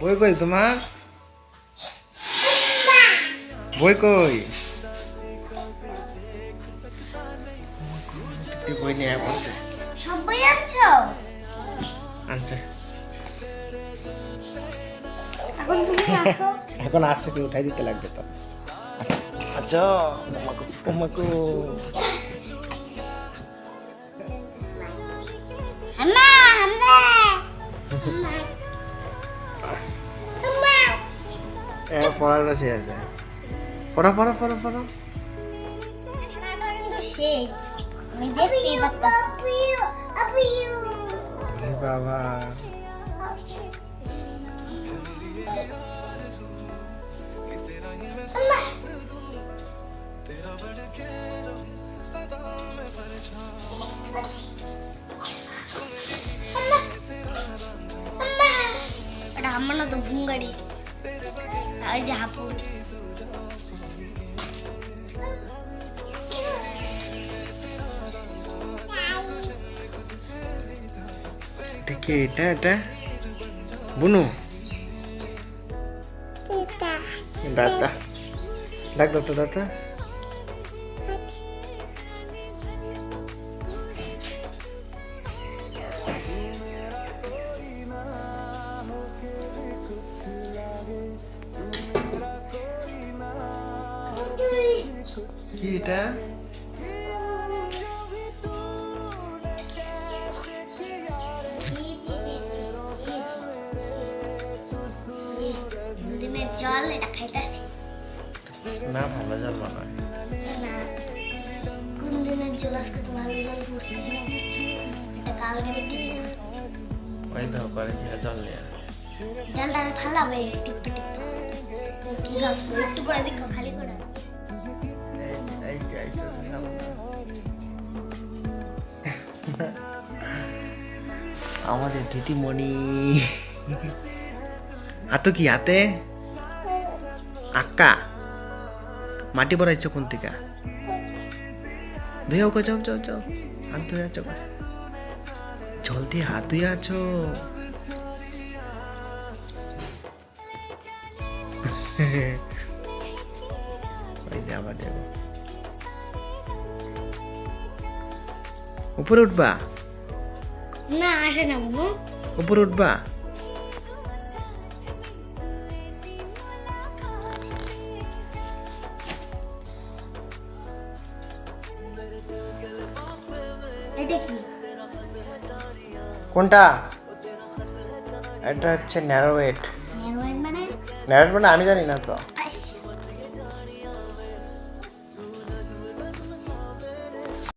বই কই তোমার? বই কই? বই নিয়ে বলছে? সব বই আনছো? আনছে। এখন আসো। কি উঠাই দিতে লাগবে তো। আচ্ছা আচ্ছা ওমাকো ওমাকো পড়াটা শেষ আছে। পড়া পড়া পড়া পড়া। বাবা। আমার না তো ভুঙ্গারি আর ওই যে হাপুর কে? এটা এটা? বুনু। দাদা ডাক দাও তো দাদা কি এটা? জল এটা খাইতাছি। না ভালো জল হয় না কোন দিনের জল আজকে তো ভালো জল পড়ছে। এটা কালকে দেখতে ওই তো করে কি জল নিয়ে জলটা আমি ফালাবে টিপে টিপে। কি ভাবছ? একটু পরে দেখো খালি করে। আমাদের দিদিমণি। হাতো কি, হাতে? আক্কা। মাটি ভরাইছ কোন থেকে? ধুয়ে ওকে, যাও যাও যাও। হাত ধুয়ে আছো জল দিয়ে হাত ধুয়ে আছো। আবার যাব। উপরে উঠবা? না আসে না মনু উপরে উঠবা? এটা কি? কোনটা? এটা হচ্ছে ন্যারো ওয়েট নেরোয়েন মানে? ন্যারো মানে আমি জানি না তো।